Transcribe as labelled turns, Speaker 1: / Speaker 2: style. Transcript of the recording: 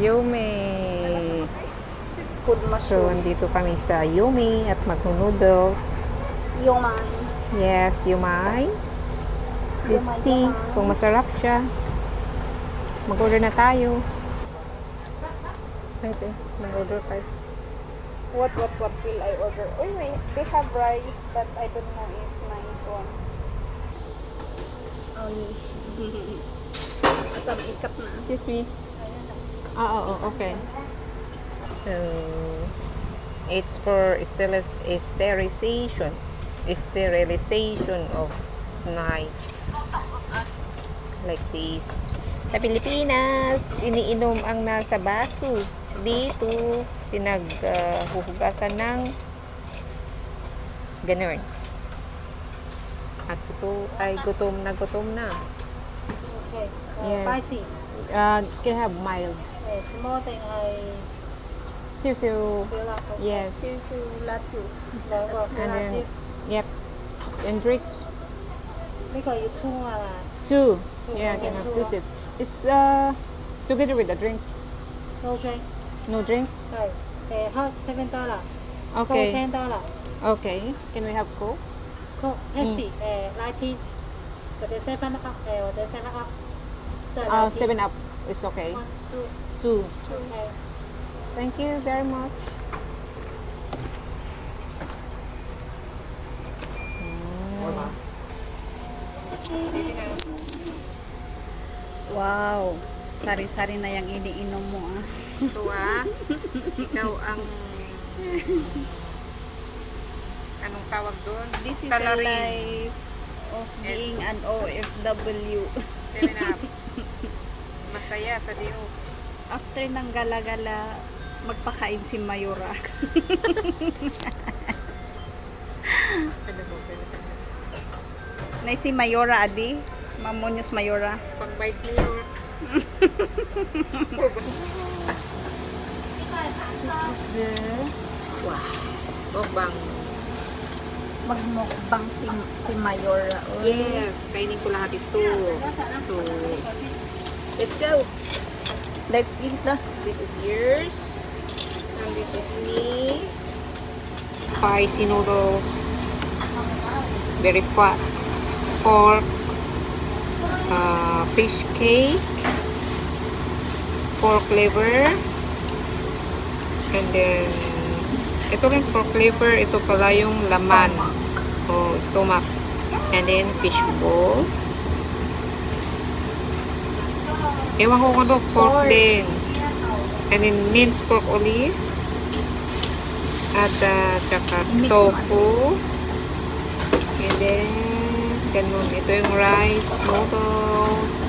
Speaker 1: Yumi. So, andito kami sa Yumi at magno-noodles.
Speaker 2: Yumay.
Speaker 1: Yes, Yumay. Let's
Speaker 2: yumay,
Speaker 1: see
Speaker 2: yumay.
Speaker 1: kung masarap siya. Mag-order na tayo. Ito, mag-order tayo.
Speaker 2: What, what, what will I order? Uy, may, they have rice, but I don't know if nice one. Oh, Asam ikat na.
Speaker 1: Excuse me. Ah, oo, okay. So, it's for steril- sterilization. Sterilization of snake. Like this. Sa Pilipinas, iniinom ang nasa baso. Dito, pinaghuhugasan ng ganun. At ito ay gutom na gutom na.
Speaker 2: Okay. Uh,
Speaker 1: Yes.
Speaker 2: Spicy.
Speaker 1: Uh, can have mild?
Speaker 2: It's more than I siêu siêu
Speaker 1: yes
Speaker 2: Siêu siêu Latu. Đấy,
Speaker 1: and like then it. yep and drinks
Speaker 2: Because you two are
Speaker 1: two yeah
Speaker 2: I
Speaker 1: can have
Speaker 2: two
Speaker 1: seats. it's uh together with the drinks
Speaker 2: no drink.
Speaker 1: no drinks
Speaker 2: Right. They hot seven dollar. Coke
Speaker 1: okay
Speaker 2: ten dollar.
Speaker 1: okay can we have coke
Speaker 2: Coke Pepsi. Mm. Uh, nineteen. But the seven up. Uh, the seven up.
Speaker 1: So uh seven up is okay.
Speaker 2: Two
Speaker 1: Two.
Speaker 2: okay.
Speaker 1: Thank you very much.
Speaker 2: Wow. Sari-sari na yung iniinom mo ah.
Speaker 1: Ito ah. Ikaw ang anong tawag doon?
Speaker 2: This is
Speaker 1: Salarin.
Speaker 2: a life of being an OFW.
Speaker 1: Seven up. Masaya sa Dio.
Speaker 2: After ng gala-gala, magpakain si Mayura. Na si Mayura, Adi. Mamonyos Mayura.
Speaker 1: Pang vice mayor.
Speaker 2: This is the
Speaker 1: Bobang.
Speaker 2: magmukbang si, si Mayora. Oh.
Speaker 1: Yes, kainin ko lahat ito. So, let's go.
Speaker 2: Let's eat na.
Speaker 1: This is yours. And this is me. Spicy noodles. Very fat. Pork. Uh, fish cake. Pork liver. And then, ito rin pork liver. Ito pala yung laman. Oh, stomach. And then, fish bowl. Ewan ko kung ano, pork din. And then, minced pork ulit. At, uh, tsaka tofu. And then, ganun. Ito yung rice, noodles.